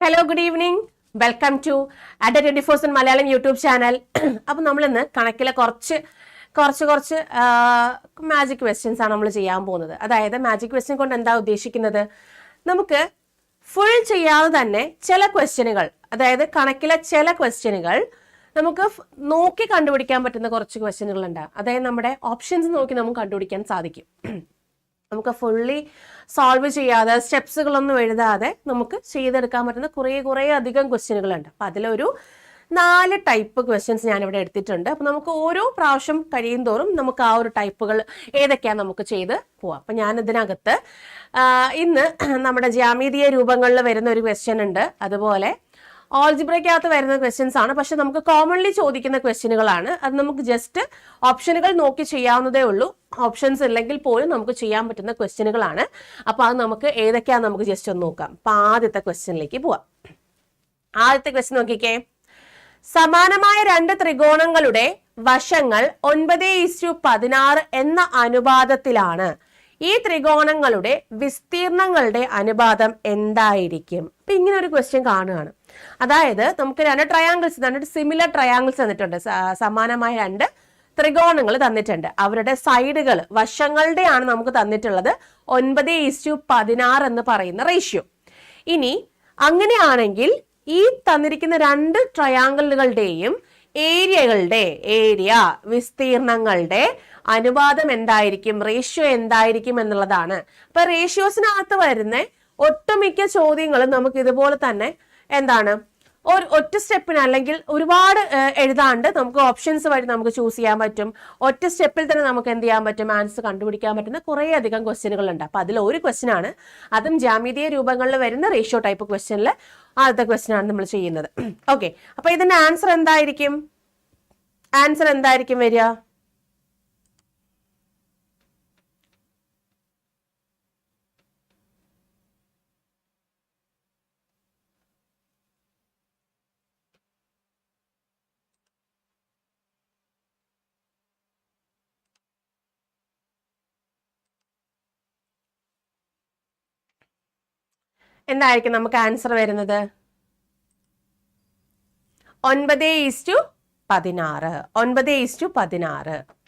Hello good evening welcome to Adda twenty four seven Malayalam YouTube channel അപ്പം നമ്മളിന്ന് കണക്കിലെ കുറച്ച് കുറച്ച് കുറച്ച് മാജിക് ക്വസ്റ്റ്യൻസ് ആണ് നമ്മൾ ചെയ്യാൻ പോകുന്നത്. അതായത് മാജിക് ക്വസ്റ്റ്യൻ കൊണ്ട് എന്താ ഉദ്ദേശിക്കുന്നത്? നമുക്ക് ഫുൾ ചെയ്യാതെ തന്നെ ചില ക്വസ്റ്റ്യനുകൾ അതായത് കണക്കിലെ ചില ക്വസ്റ്റ്യനുകൾ നമുക്ക് നോക്കി കണ്ടുപിടിക്കാൻ പറ്റുന്ന കുറച്ച് ക്വസ്റ്റ്യനുകൾ ഉണ്ട് അതായത് നമ്മുടെ ഓപ്ഷൻസ് നോക്കി നമുക്ക് കണ്ടുപിടിക്കാൻ സാധിക്കും. നമുക്ക് ഫുള്ളി സോൾവ് ചെയ്യാതെ സ്റ്റെപ്സുകളൊന്നും എഴുതാതെ നമുക്ക് ചെയ്തെടുക്കാൻ പറ്റുന്ന കുറേ കുറേ അധികം ക്വസ്റ്റ്യനുകളുണ്ട് അപ്പം അതിലൊരു നാല് ടൈപ്പ് ക്വസ്റ്റ്യൻസ് ഞാനിവിടെ എടുത്തിട്ടുണ്ട്. അപ്പം നമുക്ക് ഓരോ പ്രാവശ്യം കഴിയും തോറും നമുക്ക് ആ ഒരു ടൈപ്പുകൾ ഏതൊക്കെയാണ് നമുക്ക് ചെയ്ത് പോവാം. അപ്പം ഞാൻ ഇതിനകത്ത് ഇന്ന് നമ്മുടെ ജാമീതീയ രൂപങ്ങളിൽ വരുന്ന ഒരു ക്വസ്റ്റ്യൻ ഉണ്ട്. അതുപോലെ ഓൾജിബ്രയ്ക്കകത്ത് വരുന്ന ക്വസ്റ്റ്യൻസ് ആണ്. പക്ഷെ നമുക്ക് കോമൺലി ചോദിക്കുന്ന ക്വസ്റ്റ്യനുകളാണ് അത് നമുക്ക് ജസ്റ്റ് ഓപ്ഷനുകൾ നോക്കി ചെയ്യാവുന്നതേ ഉള്ളൂ. ഓപ്ഷൻസ് ഇല്ലെങ്കിൽ പോലും നമുക്ക് ചെയ്യാൻ പറ്റുന്ന ക്വസ്റ്റ്യനുകളാണ് അപ്പോൾ അത് നമുക്ക് ഏതൊക്കെയാണ് നമുക്ക് ജസ്റ്റ് ഒന്ന് നോക്കാം. അപ്പൊ ആദ്യത്തെ ക്വസ്റ്റ്യനിലേക്ക് പോവാം. ആദ്യത്തെ ക്വസ്റ്റ്യൻ നോക്കിക്കേ. സമാനമായ രണ്ട് ത്രികോണങ്ങളുടെ വശങ്ങൾ ഒൻപത് ഇസ്റ്റു പതിനാറ് എന്ന അനുപാതത്തിലാണ്. ഈ ത്രികോണങ്ങളുടെ വിസ്തീർണങ്ങളുടെ അനുപാതം എന്തായിരിക്കും? അപ്പൊ ഇങ്ങനെ ഒരു ക്വസ്റ്റ്യൻ കാണുകയാണ്. അതായത് നമുക്ക് രണ്ട് ട്രയാങ്കിൾസ് രണ്ട് സിമിലർ ട്രയാങ്കിൾസ് തന്നിട്ടുണ്ട്. സമാനമായ രണ്ട് ത്രികോണങ്ങൾ തന്നിട്ടുണ്ട്. അവരുടെ സൈഡുകൾ വശങ്ങളുടെയാണ് നമുക്ക് തന്നിട്ടുള്ളത് ഒൻപത് ഈസ്റ്റു പതിനാറ് എന്ന് പറയുന്ന റേഷ്യോ ഇനി അങ്ങനെയാണെങ്കിൽ ഈ തന്നിരിക്കുന്ന രണ്ട് ട്രയാങ്കിളുകളുടെയും ഏരിയകളുടെ ഏരിയ വിസ്തീർണങ്ങളുടെ അനുപാതം എന്തായിരിക്കും റേഷ്യോ എന്തായിരിക്കും എന്നുള്ളതാണ്. അപ്പൊ റേഷ്യോസിനകത്ത് വരുന്ന ഒട്ടുമിക്ക ചോദ്യങ്ങളും നമുക്ക് ഇതുപോലെ തന്നെ എന്താണ് ഒരു ഒറ്റ സ്റ്റെപ്പിന് അല്ലെങ്കിൽ ഒരുപാട് എഴുതാണ്ട് നമുക്ക് ഓപ്ഷൻസ് വഴി നമുക്ക് ചൂസ് ചെയ്യാൻ പറ്റും. ഒറ്റ സ്റ്റെപ്പിൽ തന്നെ നമുക്ക് എന്ത് ചെയ്യാൻ പറ്റും ആൻസർ കണ്ടുപിടിക്കാൻ പറ്റുന്ന കുറേ അധികം ക്വസ്റ്റ്യനുകളുണ്ട് അപ്പൊ അതിൽ ഒരു ക്വസ്റ്റ്യൻ ആണ്. അതും ജാമീതീയ രൂപങ്ങളിൽ വരുന്ന റേഷ്യോ ടൈപ്പ് ക്വസ്റ്റ്യനിൽ ആദ്യത്തെ ക്വസ്റ്റ്യൻ ആണ് നമ്മൾ ചെയ്യുന്നത്. ഓക്കെ അപ്പൊ ഇതിന്റെ ആൻസർ എന്തായിരിക്കും? ആൻസർ എന്തായിരിക്കും വരിക? എന്തായിരിക്കും നമുക്ക് ആൻസർ വരുന്നത്? ഒൻപത് ഈസ്റ്റു പതിനാറ്. ഒൻപത് ഈസ്റ്റു പതിനാറ്.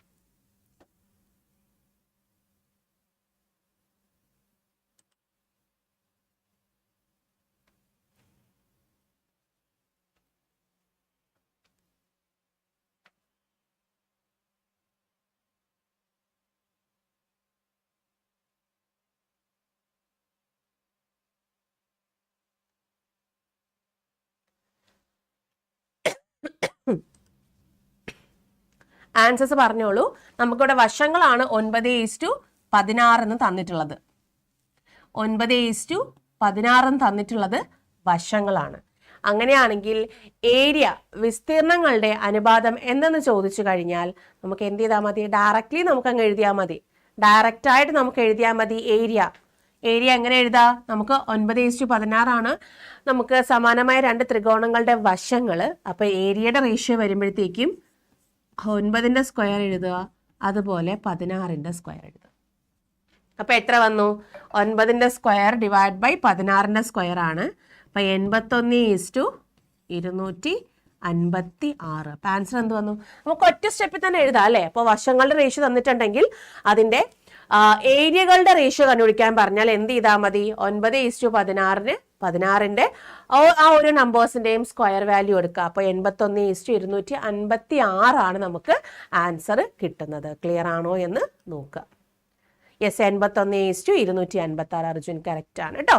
ആൻസേഴ്സ് പറഞ്ഞോളൂ. നമുക്കിവിടെ വശങ്ങളാണ് ഒൻപത് ഈസ്റ്റു പതിനാറെന്ന് തന്നിട്ടുള്ളത്. ഒൻപത് ഈസ്റ്റു പതിനാറെന്ന് തന്നിട്ടുള്ളത് വശങ്ങളാണ്. അങ്ങനെയാണെങ്കിൽ ഏരിയ വിസ്തീർണങ്ങളുടെ അനുപാതം എന്തെന്ന് ചോദിച്ചു കഴിഞ്ഞാൽ നമുക്ക് എന്ത് ചെയ്താൽ മതി? ഡയറക്റ്റ്ലി നമുക്ക് അങ്ങ് എഴുതിയാൽ മതി. ഡയറക്റ്റ് ആയിട്ട് നമുക്ക് എഴുതിയാൽ മതി ഏരിയ. ഏരിയ എങ്ങനെ എഴുതാം? നമുക്ക് ഒൻപത് ഈസ്റ്റു പതിനാറാണ്. നമുക്ക് സമാനമായ രണ്ട് ത്രികോണങ്ങളുടെ വശങ്ങൾ അപ്പോൾ ഏരിയയുടെ റേഷ്യോ വരുമ്പോഴത്തേക്കും ഒൻപതിന്റെ സ്ക്വയർ എഴുതുക അതുപോലെ പതിനാറിന്റെ സ്ക്വയർ എഴുതുക. അപ്പോൾ എത്ര വന്നു? ഒൻപതിന്റെ സ്ക്വയർ ഡിവൈഡ് ബൈ പതിനാറിന്റെ സ്ക്വയർ ആണ്. അപ്പോൾ എൺപത്തൊന്ന് ഈസ്റ്റു ഇരുന്നൂറ്റി അൻപത്തി ആറ് അപ്പൊ ആൻസർ എന്ത് വന്നു? നമുക്ക് ഒറ്റ സ്റ്റെപ്പിൽ തന്നെ എഴുതാം അല്ലേ? അപ്പൊ വശങ്ങളുടെ റേഷ്യോ തന്നിട്ടുണ്ടെങ്കിൽ അതിന്റെ ഏരിയകളുടെ റേഷ്യോ കണ്ടുപിടിക്കാൻ പറഞ്ഞാൽ എന്ത് ചെയ്താൽ മതി? ഒൻപത് ഈസ്റ്റു പതിനാറിന് പതിനാറിന്റെ ഓ- ആ ഒരു നമ്പേഴ്സിന്റെയും സ്ക്വയർ വാല്യൂ എടുക്കുക അപ്പൊ എൺപത്തൊന്ന് ഈസ്റ്റ് ഇരുന്നൂറ്റി അൻപത്തി ആറാണ് നമുക്ക് ആൻസർ കിട്ടുന്നത്. ക്ലിയർ ആണോ എന്ന് നോക്കുക യെസ് എൺപത്തൊന്ന് ഈസ്റ്റു ഇരുന്നൂറ്റി അൻപത്തി ആറ് അർജുൻ ആണ് കേട്ടോ.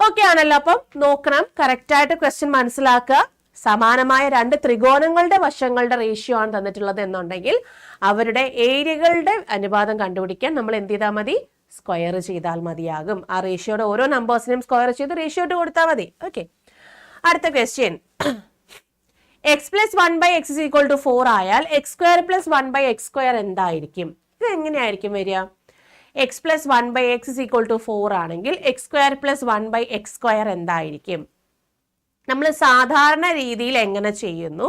ഓക്കെ ആണല്ലോ. അപ്പം നോക്കണം. കറക്റ്റ് ആയിട്ട് ക്വസ്റ്റ്യൻ മനസ്സിലാക്കുക. സമാനമായ രണ്ട് ത്രികോണങ്ങളുടെ വശങ്ങളുടെ റേഷ്യോ ആണ് തന്നിട്ടുള്ളത് എന്നുണ്ടെങ്കിൽ അവരുടെ ഏരിയകളുടെ അനുപാതം കണ്ടുപിടിക്കാൻ നമ്മൾ എന്ത് ചെയ്താൽ മതി? സ്ക്വയർ ചെയ്താൽ മതിയാകും. ആ റേഷ്യോയുടെ ഓരോ നമ്പേഴ്സിനെയും സ്ക്വയർ ചെയ്ത് റേഷ്യോ ഇട്ട് കൊടുത്താൽ മതി. ഓക്കെ. അടുത്ത question x plus one by x is equal to four ആയാൽ x square plus one by x square എന്തായിരിക്കും? ഇത് എങ്ങനെയായിരിക്കും വരിക? X plus one by x is equal to four ആണെങ്കിൽ x square plus one by x square എന്തായിരിക്കും? നമ്മൾ സാധാരണ രീതിയിൽ എങ്ങനെ ചെയ്യുന്നു?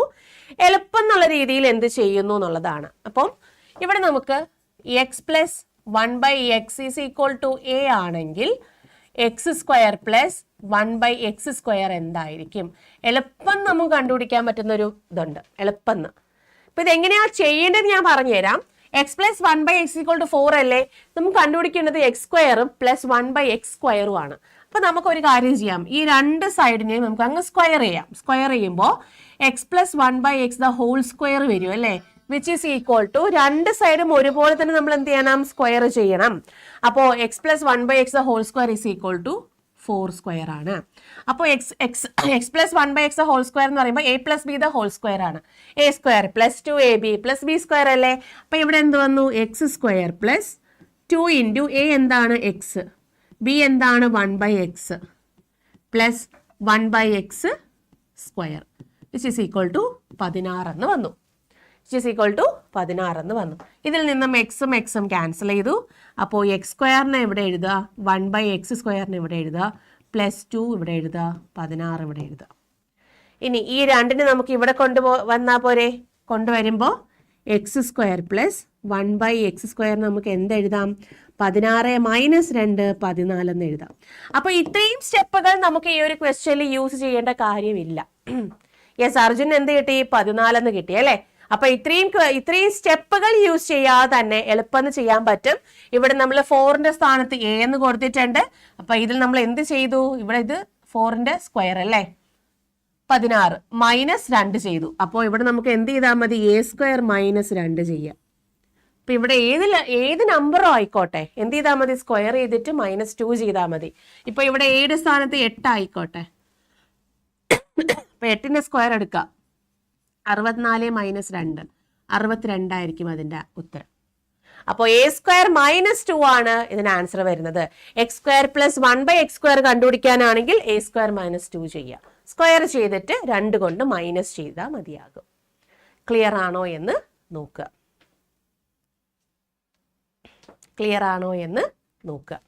എളുപ്പം എന്നുള്ള രീതിയിൽ എന്ത് ചെയ്യുന്നു എന്നുള്ളതാണ്. അപ്പം ഇവിടെ നമുക്ക് x plus one by x is equal to a ആണെങ്കിൽ x square plus one by x square എന്തായിരിക്കും? എളുപ്പം നമുക്ക് കണ്ടുപിടിക്കാൻ പറ്റുന്ന ഒരു ഇതുണ്ട്. എളുപ്പം ഇപ്പൊ ഇതെങ്ങനെയാ ചെയ്യേണ്ടത് ഞാൻ പറഞ്ഞുതരാം. X plus one by x equal to four അല്ലേ? നമുക്ക് കണ്ടുപിടിക്കേണ്ടത് എക്സ് സ്ക്വയറും പ്ലസ് വൺ ബൈ എക്സ് സ്ക്വയറും ആണ്. അപ്പൊ നമുക്ക് ഒരു കാര്യം ചെയ്യാം. ഈ രണ്ട് സൈഡിനെയും നമുക്ക് അങ്ങ് സ്ക്വയർ ചെയ്യാം. സ്ക്വയർ ചെയ്യുമ്പോൾ x plus one by x the whole square വരും അല്ലേ? വിച്ച് ഈസ് ഈക്വൽ ടു രണ്ട് സൈഡും ഒരുപോലെ തന്നെ നമ്മൾ എന്ത് ചെയ്യണം? സ്ക്വയർ ചെയ്യണം. അപ്പോൾ x plus one by x whole square is equal to four square ആണ്. അപ്പോൾ x x x plus one by x whole square എന്ന് പറയുമ്പോൾ a plus b the whole square ആണ്. A square plus two a b plus b square അല്ലേ? അപ്പോൾ ഇവിടെ എന്ത് വന്നു? X square plus two into a എന്താണ്? എക്സ് ബി എന്താണ്? One by x plus one by x square which is equal to പതിനാറെന്ന് വന്നു. Which is equal to പതിനാറ് എന്ന് വന്നു. ഇതിൽ നിന്നും എക്സും എക്സും ക്യാൻസൽ ചെയ്തു. അപ്പോൾ എക്സ് സ്ക്വയറിനെ ഇവിടെ എഴുതുക? വൺ ബൈ എക്സ് സ്ക്വയറിനെ ഇവിടെ എഴുതുക? പ്ലസ് ടു ഇവിടെ എഴുതുക. പതിനാറ് ഇവിടെ എഴുതുക. ഇനി ഈ രണ്ടിന് നമുക്ക് ഇവിടെ കൊണ്ടുപോ വന്നാൽ പോരെ? കൊണ്ടുവരുമ്പോൾ x square plus one by x square നമുക്ക് എന്തെഴുതാം പതിനാറ് മൈനസ് രണ്ട് പതിനാലെന്ന് എഴുതാം. അപ്പോൾ ഇത്രയും സ്റ്റെപ്പുകൾ നമുക്ക് ഈ ഒരു ക്വസ്റ്റ്യനിൽ യൂസ് ചെയ്യേണ്ട കാര്യമില്ല. യെസ് അർജുൻ എന്ത് കിട്ടി? പതിനാലെന്ന് കിട്ടി അല്ലേ? അപ്പൊ ഇത്രയും ഇത്രയും സ്റ്റെപ്പുകൾ യൂസ് ചെയ്യാതെ തന്നെ എളുപ്പം ചെയ്യാൻ പറ്റും. ഇവിടെ നമ്മൾ ഫോറിന്റെ സ്ഥാനത്ത് എ എന്ന് കൊടുത്തിട്ടുണ്ട്. അപ്പൊ ഇതിൽ നമ്മൾ എന്ത് ചെയ്തു? ഇവിടെ ഇത് ഫോറിന്റെ സ്ക്വയർ അല്ലേ? പതിനാറ് മൈനസ് രണ്ട് ചെയ്തു. അപ്പോൾ ഇവിടെ നമുക്ക് എന്ത് ചെയ്താൽ മതി? എ സ്ക്വയർ മൈനസ് രണ്ട് ചെയ്യാം. അപ്പൊ ഇവിടെ ഏത് ഏത് നമ്പറോ ആയിക്കോട്ടെ. എന്ത് ചെയ്താൽ മതി? സ്ക്വയർ ചെയ്തിട്ട് മൈനസ് ടു ചെയ്താൽ മതി. ഇപ്പൊ ഇവിടെ ഏഴ് സ്ഥാനത്ത് എട്ട് ആയിക്കോട്ടെ. അപ്പൊ എട്ടിന്റെ സ്ക്വയർ എടുക്കാം. അറുപത്തിനാല് മൈനസ് രണ്ട്. അറുപത്തിരണ്ടായിരിക്കും അതിന്റെ ഉത്തരം. അപ്പോൾ എ സ്ക്വയർ മൈനസ് ടു ആണ് ഇതിന് ആൻസർ വരുന്നത്. X square plus one by x square കണ്ടുപിടിക്കാനാണെങ്കിൽ A square minus two ചെയ്യുക സ്ക്വയർ ചെയ്തിട്ട് രണ്ട് കൊണ്ട് മൈനസ് ചെയ്താൽ മതിയാകും. ക്ലിയർ ആണോ എന്ന് നോക്കുക. ക്ലിയർ ആണോ എന്ന് നോക്കുക.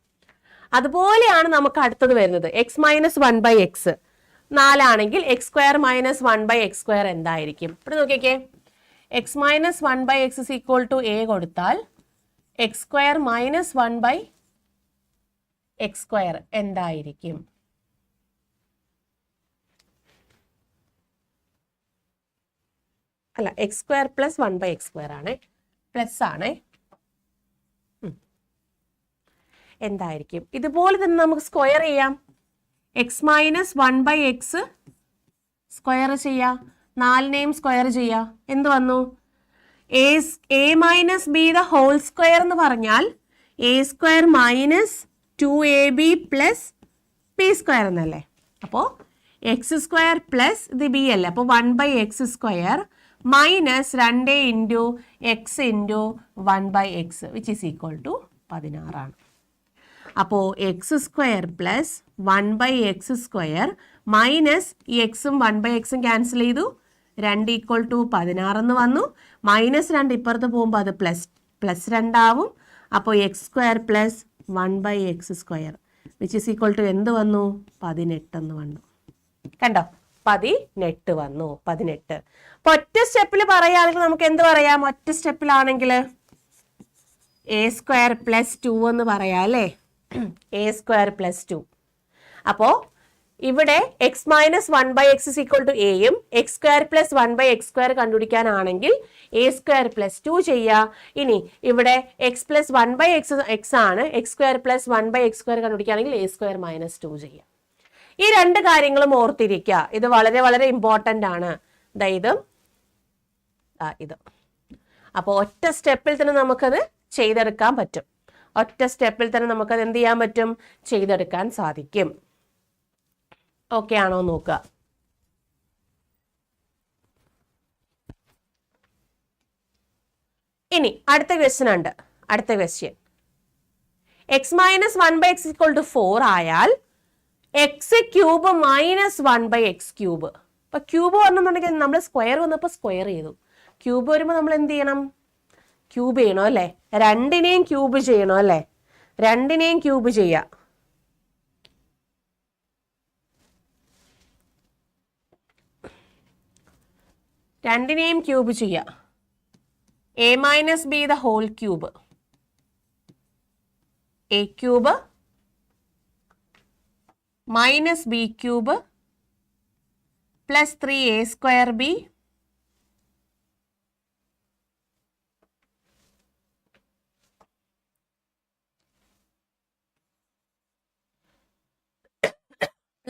അതുപോലെയാണ് നമുക്ക് അടുത്തത് വരുന്നത്. X minus one by x നാലാണെങ്കിൽ x square minus one by x square എന്തായിരിക്കും? ഇവിടെ നോക്കിക്കേ x minus one by x is equal to a കൊടുത്താൽ x square minus one by x square എന്തായിരിക്കും? അല്ല x square plus one by x square ആണ്. Plus ആണ്. എന്തായിരിക്കും? ഇതുപോലെ തന്നെ നമുക്ക് സ്ക്വയർ ചെയ്യാം. X minus one by x square ചെയ്യുക നാലിനെയും സ്ക്വയർ ചെയ്യുക എന്ത് വന്നു? A a minus b the whole square എന്ന് പറഞ്ഞാൽ a square minus two a b plus b square എന്നല്ലേ? അപ്പോൾ എക്സ് സ്ക്വയർ പ്ലസ് ഇത് ബി അല്ലേ? അപ്പോൾ one by x square minus രണ്ട് into x into one by x which is equal to പതിനാറാണ്. അപ്പോൾ x square plus one by x square minus ഈ എക്സും one by എക്സും ക്യാൻസൽ ചെയ്തു. രണ്ട് ഈക്വൽ ടു പതിനാറെന്ന് വന്നു. മൈനസ് രണ്ട് ഇപ്പുറത്ത് പോകുമ്പോൾ അത് പ്ലസ് പ്ലസ് രണ്ടാവും. അപ്പോൾ x square plus one by x square which is equal to എന്ത് വന്നു? പതിനെട്ടെന്ന് വന്നു. കണ്ടോ? പതിനെട്ട് വന്നു പതിനെട്ട്. അപ്പൊ ഒറ്റ സ്റ്റെപ്പിൽ പറയുകയാണെങ്കിൽ നമുക്ക് എന്ത് പറയാം? ഒറ്റ സ്റ്റെപ്പിലാണെങ്കിൽ എ സ്ക്വയർ പ്ലസ് ടു എന്ന് പറയാം അല്ലേ? എ സ്ക്വയർ പ്ലസ് ടു അപ്പോൾ ഇവിടെ x minus one by x is equal to എയും x square plus one by x square കണ്ടുപിടിക്കാനാണെങ്കിൽ A square plus two ചെയ്യുക ഇനി ഇവിടെ x plus one by x x ആണ്. X square plus one by x square കണ്ടുപിടിക്കുകയാണെങ്കിൽ A square minus two ചെയ്യുക ഈ രണ്ട് കാര്യങ്ങളും ഓർത്തിരിക്കുക ഇത് വളരെ വളരെ ഇമ്പോർട്ടന്റ് ആണ്. ഇത്. ഇത്. അപ്പോൾ ഒറ്റ സ്റ്റെപ്പിൽ തന്നെ നമുക്കത് ചെയ്തെടുക്കാൻ പറ്റും. ഒറ്റ സ്റ്റെപ്പിൽ തന്നെ നമുക്ക് അത് എന്ത് ചെയ്യാൻ പറ്റും? ചെയ്തെടുക്കാൻ സാധിക്കും. ഓക്കെ ആണോ നോക്കുക. ഇനി അടുത്ത ക്വസ്റ്റ്യൻ ഉണ്ട്. അടുത്ത question x minus one by x equal to four ആയാൽ x cube minus one by x cube അപ്പൊ ക്യൂബ് വന്നെന്നുണ്ടെങ്കിൽ നമ്മൾ സ്ക്വയർ വന്നപ്പോൾ സ്ക്വയർ ചെയ്തു. ക്യൂബ് വരുമ്പോൾ നമ്മൾ എന്ത് ചെയ്യണം? ക്യൂബ് ചെയ്യണം അല്ലേ? രണ്ടിനെയും ക്യൂബ് ചെയ്യണം അല്ലേ? രണ്ടിനെയും ക്യൂബ് ചെയ്യാം. രണ്ടിനെയും ക്യൂബ് ചെയ്യാം. A minus b the whole cube a cube minus b cube plus three a square b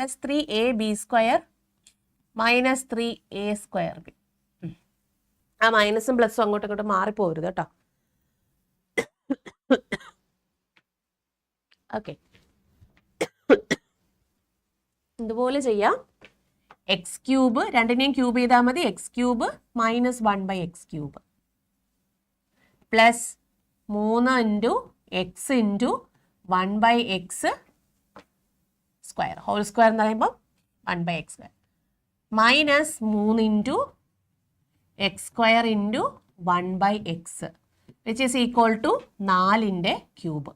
plus three a b square minus three a square b ആ മൈനസും പ്ലസും അങ്ങോട്ടും ഇങ്ങോട്ടും മാറിപ്പോരുത് കേട്ടോ. ഓക്കെ ഇതുപോലെ ചെയ്യാം. എക്സ് ക്യൂബ് രണ്ടിനെയും ക്യൂബ് ചെയ്താൽ മതി. X cube minus one by x cube plus മൂന്ന് into x into one by x square whole square എന്ന് പറയുമ്പോൾ one by x square minus മൂന്ന് into x square into one by x which is equal to നാലിന്റെ cube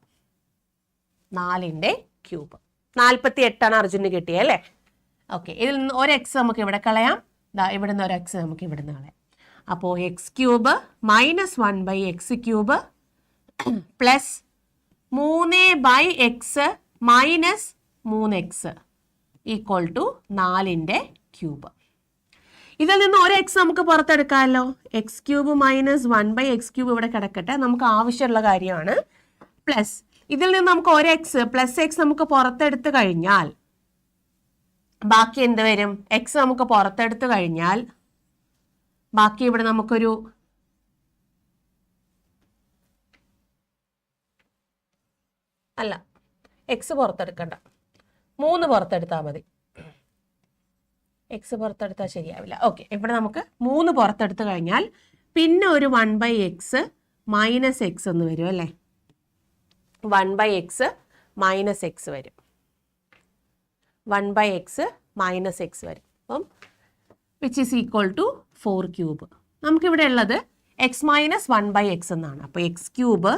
നാലിന്റെ cube നാൽപ്പത്തി എട്ടാണ് അർജുന് കിട്ടിയത് അല്ലേ? ഓക്കെ ഇതിൽ നിന്ന് ഒരു എക്സ് നമുക്ക് ഇവിടെ കളയാം. ദാ ഇവിടെ നിന്ന് ഒരു എക്സ് നമുക്ക് ഇവിടെ നിന്ന് കളയാം. അപ്പോൾ x cube minus one by x cube plus മൂന്ന് ബൈ എക്സ് മൈനസ് മൂന്ന് എക്സ് ഈക്വൽ ടു നാലിന്റെ ക്യൂബ് ഇതിൽ നിന്ന് ഒരു എക്സ് നമുക്ക് പുറത്തെടുക്കാമല്ലോ. X cube minus one by x cube ഇവിടെ കിടക്കട്ടെ. നമുക്ക് ആവശ്യമുള്ള കാര്യമാണ്. പ്ലസ് ഇതിൽ നിന്ന് നമുക്ക് ഒരു എക്സ് പ്ലസ് എക്സ് നമുക്ക് പുറത്തെടുത്ത് കഴിഞ്ഞാൽ ബാക്കി എന്ത് വരും? എക്സ് നമുക്ക് പുറത്തെടുത്ത് കഴിഞ്ഞാൽ ബാക്കി ഇവിടെ നമുക്കൊരു അല്ല എക്സ് പുറത്തെടുക്കണ്ട. മൂന്ന് പുറത്തെടുത്താൽ മതി. എക്സ് പുറത്തെടുത്താൽ ശരിയാവില്ല. ഓക്കെ ഇവിടെ നമുക്ക് മൂന്ന് പുറത്തെടുത്ത് കഴിഞ്ഞാൽ പിന്നെ ഒരു one by x minus x എന്ന് വരും അല്ലേ? One by x minus x വരും. One by x minus x വരും. അപ്പം which is equal to four cube നമുക്കിവിടെ ഉള്ളത് x minus one by x എന്നാണ്. അപ്പോൾ x cube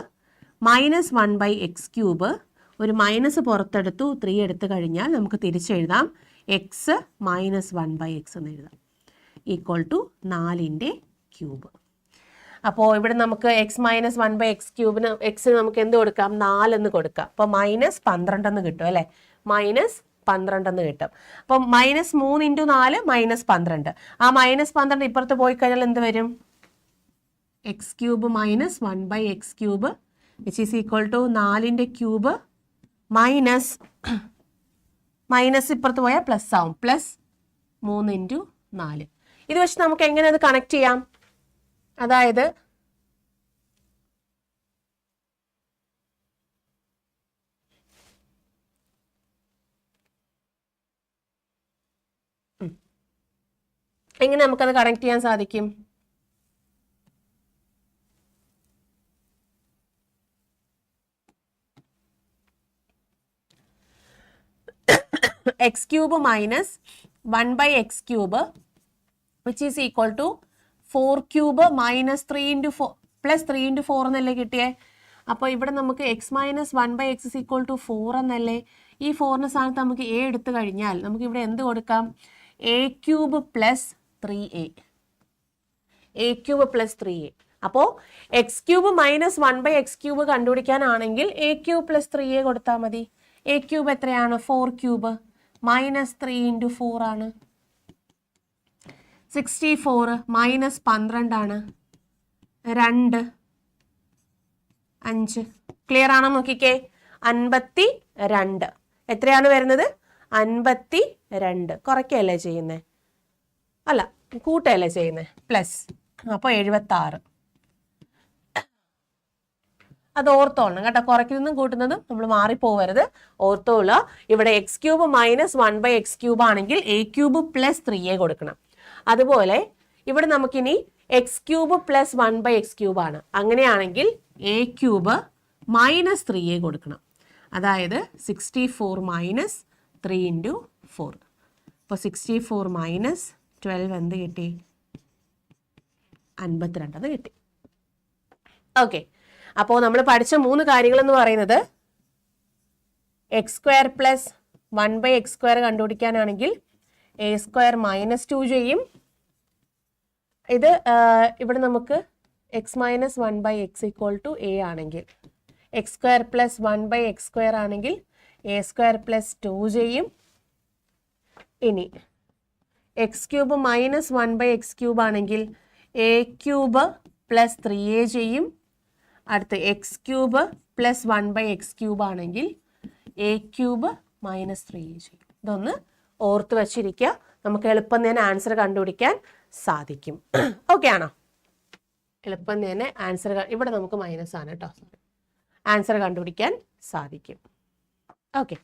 minus one by x cube ഒരു മൈനസ് പുറത്തെടുത്തു ത്രീ എടുത്തു കഴിഞ്ഞാൽ നമുക്ക് തിരിച്ചെഴുതാം. X minus one by x എന്ന് എഴുതാം. ഈക്വൾ ടു നാലിന്റെ ക്യൂബ്. അപ്പോൾ ഇവിടെ നമുക്ക് x minus one by x ക്യൂബിന് എക്സിന് നമുക്ക് എന്ത് കൊടുക്കാം? നാലെന്ന് കൊടുക്കാം. അപ്പോൾ മൈനസ് പന്ത്രണ്ടെന്ന് കിട്ടും അല്ലേ? മൈനസ് പന്ത്രണ്ടെന്ന് കിട്ടും. അപ്പം മൈനസ് മൂന്ന് ഇന്റു നാല് മൈനസ് പന്ത്രണ്ട്. ആ മൈനസ് പന്ത്രണ്ട് ഇപ്പുറത്ത് പോയി കഴിഞ്ഞാൽ എന്ത് വരും? X cube minus one by x cube which is equal to നാലിന്റെ ക്യൂബ് മൈനസ് മൈനസ് ഇപ്പുറത്ത് പോയാൽ പ്ലസ് ആവും. പ്ലസ് മൂന്ന് ഇന്റു നാല്. ഇത് വെച്ച് നമുക്ക് എങ്ങനെ അത് കണക്ട് ചെയ്യാം? അതായത്. എങ്ങനെ നമുക്കത് കണക്ട് ചെയ്യാൻ സാധിക്കും? X cube minus one by x cube which is equal to four cube minus three into four plus three into four എന്നല്ലേ കിട്ടിയേ? അപ്പോൾ ഇവിടെ നമുക്ക് x minus one by x is equal to four എന്നല്ലേ? ഈ ഫോറിന് സ്ഥാനത്ത് നമുക്ക് എ എടുത്തു കഴിഞ്ഞാൽ നമുക്ക് ഇവിടെ എന്ത് കൊടുക്കാം? A cube plus three a a cube plus three a അപ്പോൾ x cube minus one by x cube കണ്ടുപിടിക്കാനാണെങ്കിൽ a cube plus three a കൊടുത്താൽ മതി. എ ക്യൂബ് എത്രയാണ്? Four cube minus three into four ആണ്. സിക്സ്റ്റി ഫോർ മൈനസ് പന്ത്രണ്ടാണ് രണ്ട്. അഞ്ച്. Clear ആണോ നോക്കിക്കേ? അൻപത്തി രണ്ട് എത്രയാണ് വരുന്നത്? അൻപത്തി രണ്ട് കുറയ്ക്കല്ലേ ചെയ്യുന്നത് അല്ല കൂട്ടുകയല്ലേ ചെയ്യുന്നത് പ്ലസ് അപ്പോൾ എഴുപത്തി ആറ് അത് ഓർത്തോളണം കേട്ടോ. കുറയ്ക്കുന്നതും കൂട്ടുന്നതും നമ്മൾ മാറിപ്പോവരുത്. ഓർത്തോളുക. ഇവിടെ x cube minus one by x cube ആണെങ്കിൽ a cube plus three a കൊടുക്കണം. അതുപോലെ ഇവിടെ നമുക്കിനി x cube plus one by x cube ആണ്. അങ്ങനെയാണെങ്കിൽ a cube minus three a കൊടുക്കണം. അതായത് sixty four minus three into four അപ്പോൾ സിക്സ്റ്റി ഫോർ മൈനസ് ട്വൽവ് എന്ത് കിട്ടി? അൻപത്തിരണ്ടെന്ന് കിട്ടി. ഓക്കെ അപ്പോൾ നമ്മൾ പഠിച്ച മൂന്ന് കാര്യങ്ങൾ എന്ന് പറയുന്നത് x square plus one by x square കണ്ടുപിടിക്കാനാണെങ്കിൽ A square minus two ചെയ്യും. ഇത് ഇവിടെ നമുക്ക് x minus one by x equal to a ആണെങ്കിൽ x square plus one by x square ആണെങ്കിൽ എ സ്ക്വയർ പ്ലസ് ടു ചെയ്യും. ഇനി x cube minus one by x cube ആണെങ്കിൽ a cube plus three a ചെയ്യും. അടുത്ത് x cube plus one by x cube ആണെങ്കിൽ a cube minus three ചെയ്യും. ഇതൊന്ന് ഓർത്ത് വച്ചിരിക്കുക. നമുക്ക് എളുപ്പം തന്നെ ആൻസർ കണ്ടുപിടിക്കാൻ സാധിക്കും. ഓക്കെ ആണോ? എളുപ്പം തന്നെ ആൻസർ ഇവിടെ നമുക്ക് മൈനസ് ആണ് കേട്ടോ ആൻസർ കണ്ടുപിടിക്കാൻ സാധിക്കും. ഓക്കെ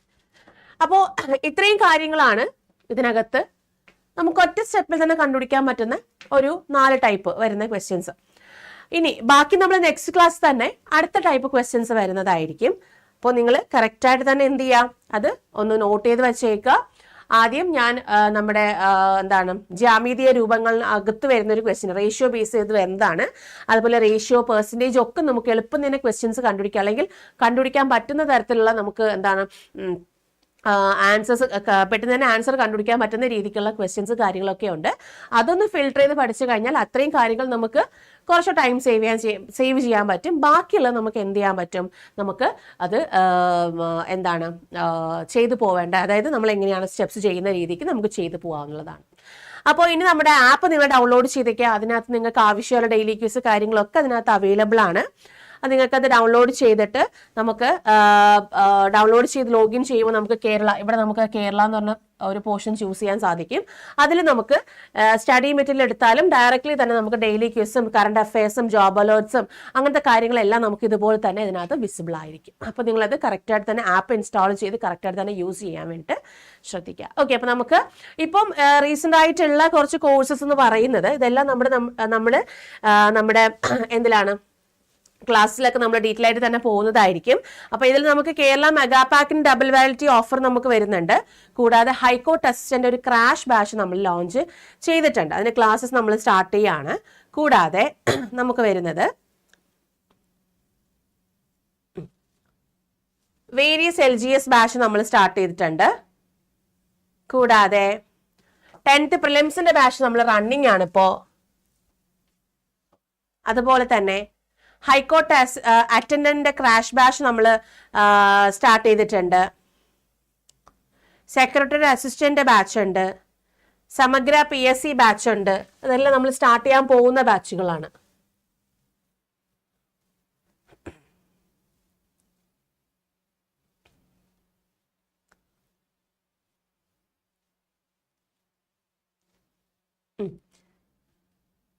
അപ്പോൾ ഇത്രയും കാര്യങ്ങളാണ് ഇതിനകത്ത്. നമുക്ക് ഒറ്റ സ്റ്റെപ്പിൽ തന്നെ കണ്ടുപിടിക്കാൻ പറ്റുന്ന ഒരു നാല് ടൈപ്പ് വരുന്ന ക്വസ്റ്റ്യൻസ് ഇനി ബാക്കി നമ്മൾ നെക്സ്റ്റ് ക്ലാസ് തന്നെ അടുത്ത ടൈപ്പ് ക്വസ്റ്റ്യൻസ് വരുന്നതായിരിക്കും. അപ്പോൾ നിങ്ങൾ കറക്റ്റായിട്ട് തന്നെ എന്ത് ചെയ്യുക അത് ഒന്ന് നോട്ട് ചെയ്ത് വെച്ചേക്കുക. ആദ്യം ഞാൻ നമ്മുടെ എന്താണ് ജാമീതീയ രൂപങ്ങൾ അകത്ത് വരുന്ന ഒരു ക്വസ്റ്റ്യൻ റേഷ്യോ ബേസ് ചെയ്ത് എന്താണ് അതുപോലെ റേഷ്യോ പെർസെന്റേജ് ഒക്കെ നമുക്ക് എളുപ്പം തന്നെ ക്വസ്റ്റ്യൻസ് കണ്ടുപിടിക്കാം. അല്ലെങ്കിൽ കണ്ടുപിടിക്കാൻ പറ്റുന്ന തരത്തിലുള്ള നമുക്ക് എന്താണ് ആൻസേഴ്സ് പെട്ടെന്ന് തന്നെ ആൻസർ കണ്ടുപിടിക്കാൻ പറ്റുന്ന രീതിക്കുള്ള ക്വസ്റ്റ്യൻസ് കാര്യങ്ങളൊക്കെ ഉണ്ട്. അതൊന്ന് ഫിൽട്ടർ ചെയ്ത് പഠിച്ചു കഴിഞ്ഞാൽ അത്രയും കാര്യങ്ങൾ നമുക്ക് കുറച്ച് ടൈം സേവ് ചെയ്യാൻ സേവ് ചെയ്യാൻ പറ്റും. ബാക്കിയുള്ളത് നമുക്ക് എന്ത് ചെയ്യാൻ പറ്റും? നമുക്ക് അത് എന്താണ് ചെയ്തു പോവേണ്ട അതായത് നമ്മൾ എങ്ങനെയാണ് സ്റ്റെപ്സ് ചെയ്യുന്ന രീതിക്ക് നമുക്ക് ചെയ്തു പോകാവുന്നതാണ്. അപ്പോൾ ഇനി നമ്മുടെ ആപ്പ് നിങ്ങൾ ഡൗൺലോഡ് ചെയ്തേക്കുക അതിനകത്ത് നിങ്ങൾക്ക് ആവശ്യമുള്ള ഡെയിലി ക്യൂസ് കാര്യങ്ങളൊക്കെ അതിനകത്ത് അവൈലബിൾ ആണ്. അത് നിങ്ങൾക്ക് അത് ഡൗൺലോഡ് ചെയ്തിട്ട് നമുക്ക് ഡൗൺലോഡ് ചെയ്ത് ലോഗിൻ ചെയ്യുമ്പോൾ നമുക്ക് കേരള ഇവിടെ നമുക്ക് കേരള എന്ന് പറഞ്ഞ ഒരു പോർഷൻ ചൂസ് ചെയ്യാൻ സാധിക്കും. അതിൽ നമുക്ക് സ്റ്റഡി മെറ്റീരിയൽ എടുത്താലും ഡയറക്റ്റ്ലി തന്നെ നമുക്ക് ഡെയിലി ക്യൂസും കറണ്ട് അഫയേഴ്സും ജോബ് അലേർട്സും അങ്ങനത്തെ കാര്യങ്ങളെല്ലാം നമുക്ക് ഇതുപോലെ തന്നെ ഇതിനകത്ത് വിസിബിൾ ആയിരിക്കും. അപ്പോൾ നിങ്ങളത് കറക്റ്റായിട്ട് തന്നെ ആപ്പ് ഇൻസ്റ്റാൾ ചെയ്ത് കറക്റ്റായിട്ട് തന്നെ യൂസ് ചെയ്യാൻ വേണ്ടിയിട്ട് ശ്രദ്ധിക്കുക. ഓക്കെ അപ്പോൾ നമുക്ക് ഇപ്പം റീസെന്റ് ആയിട്ടുള്ള കുറച്ച് കോഴ്സസ് എന്ന് പറയുന്നത് ഇതെല്ലാം നമ്മുടെ നമ്മൾ നമ്മുടെ എന്തിലാണ്? ക്ലാസ്സിലൊക്കെ നമ്മൾ ഡീറ്റെയിൽ ആയിട്ട് തന്നെ പോകുന്നതായിരിക്കും. അപ്പോൾ ഇതിൽ നമുക്ക് കേരള മെഗാ പാക്കിന് ഡബിൾ വാലിറ്റി ഓഫർ നമുക്ക് വരുന്നുണ്ട്. കൂടാതെ ഹൈക്കോർട്ട് അസിസ്റ്റന്റ് ഒരു ക്രാഷ് ബാച്ച് നമ്മൾ ലോഞ്ച് ചെയ്തിട്ടുണ്ട്. അതിന് ക്ലാസ്സസ് നമ്മൾ സ്റ്റാർട്ട് ചെയ്യാണ്. കൂടാതെ നമുക്ക് വരുന്നത് various L G S batch നമ്മൾ സ്റ്റാർട്ട് ചെയ്തിട്ടുണ്ട്. കൂടാതെ ടെൻത്ത് പ്രിലിംസിന്റെ ബാച്ച് നമ്മൾ റണ്ണിങ് ആണ് ഇപ്പോ അതുപോലെ തന്നെ high court attendant crash batch നമ്മൾ സ്റ്റാർട്ട് ചെയ്തിട്ടുണ്ട്. സെക്രട്ടറി അസിസ്റ്റന്റ് ബാച്ച് ഉണ്ട്. സമഗ്ര പി എസ് സി ബാച്ച് ഉണ്ട്. അതെല്ലാം നമ്മൾ സ്റ്റാർട്ട് ചെയ്യാൻ പോകുന്ന ബാച്ചുകളാണ്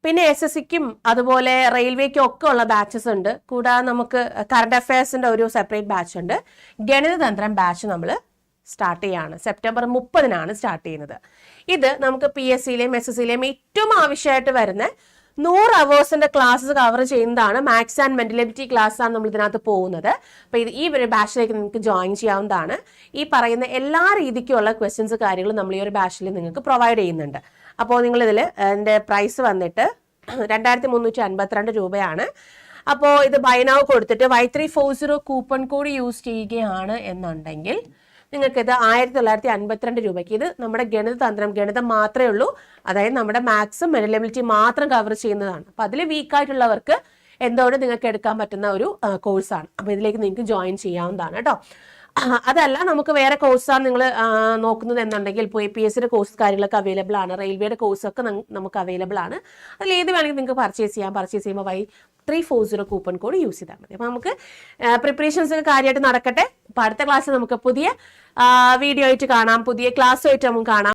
പിന്നെ എസ് എസ് സിക്കും അതുപോലെ റെയിൽവേക്കും ഒക്കെ ഉള്ള ബാച്ചസ് ഉണ്ട്. കൂടാതെ നമുക്ക് കറണ്ട് അഫയേഴ്സിന്റെ ഒരു സെപ്പറേറ്റ് ബാച്ച് ഉണ്ട്. ഗണിതതന്ത്രം ബാച്ച് നമ്മൾ സ്റ്റാർട്ട് ചെയ്യാണ്. സെപ്റ്റംബർ മുപ്പതിനാണ് സ്റ്റാർട്ട് ചെയ്യുന്നത്. ഇത് നമുക്ക് പി എസ് സിയിലെയും എസ് എസ് സിയിലെയും ഏറ്റവും ആവശ്യമായിട്ട് വരുന്ന നൂറ് അവേഴ്സിന്റെ ക്ലാസ്സസ് കവർ ചെയ്യുന്നതാണ് മാത്സ് ആൻഡ് മെന്റലിറ്റി ക്ലാസ് ആണ് നമ്മൾ ഇതിനകത്ത് പോകുന്നത്. അപ്പോൾ ഇത് ഈ ഒരു ബാച്ചിലേക്ക് നിങ്ങൾക്ക് ജോയിൻ ചെയ്യാവുന്നതാണ്. ഈ പറയുന്ന എല്ലാ രീതിക്കുള്ള ക്വസ്റ്റ്യൻസ് കാര്യങ്ങളും നമ്മൾ ഈ ഒരു ബാച്ചിൽ നിങ്ങൾക്ക് പ്രൊവൈഡ് ചെയ്യുന്നുണ്ട്. അപ്പോൾ നിങ്ങൾ ഇതിൽ എന്റെ പ്രൈസ് വന്നിട്ട് രണ്ടായിരത്തി മുന്നൂറ്റി അൻപത്തിരണ്ട് രൂപയാണ്. അപ്പോൾ ഇത് ബൈനാവ് കൊടുത്തിട്ട് Y three four zero coupon code use ചെയ്യുകയാണ് എന്നുണ്ടെങ്കിൽ നിങ്ങൾക്കിത് ആയിരത്തി തൊള്ളായിരത്തി അൻപത്തിരണ്ട് രൂപയ്ക്ക് ഇത് നമ്മുടെ ഗണിതതന്ത്രം ഗണിതം മാത്രമേ ഉള്ളൂ. അതായത് നമ്മുടെ മാത്സും മെനലബിലിറ്റി മാത്രം കവർ ചെയ്യുന്നതാണ്. അപ്പോൾ അതിൽ വീക്കായിട്ടുള്ളവർക്ക് എന്തോടെ നിങ്ങൾക്ക് എടുക്കാൻ പറ്റുന്ന ഒരു കോഴ്സാണ് അപ്പോൾ ഇതിലേക്ക് നിങ്ങൾക്ക് ജോയിൻ ചെയ്യാവുന്നതാണ് കേട്ടോ. അതല്ല നമുക്ക് വേറെ കോഴ്സാണ് നിങ്ങൾ നോക്കുന്നത് എന്നുണ്ടെങ്കിൽ ഇപ്പോൾ എ പി എസ് സിയുടെ കോഴ്സ് കാര്യങ്ങളൊക്കെ അവൈലബിൾ ആണ്. റെയിൽവേയുടെ കോഴ്സൊക്കെ നമുക്ക് അവൈലബിൾ ആണ്. അതിൽ ഏത് വേണമെങ്കിൽ നിങ്ങൾക്ക് പർച്ചേസ് ചെയ്യാം. പർച്ചേസ് ചെയ്യുമ്പോൾ Y three four zero coupon code use ചെയ്താൽ മതി. അപ്പോൾ നമുക്ക് പ്രിപ്പറേഷൻസ് കാര്യമായിട്ട് നടക്കട്ടെ. അപ്പോൾ അടുത്ത ക്ലാസ്സിൽ നമുക്ക് പുതിയ വീഡിയോ ആയിട്ട് കാണാം. പുതിയ ക്ലാസ്സുമായിട്ട് നമുക്ക് കാണാം.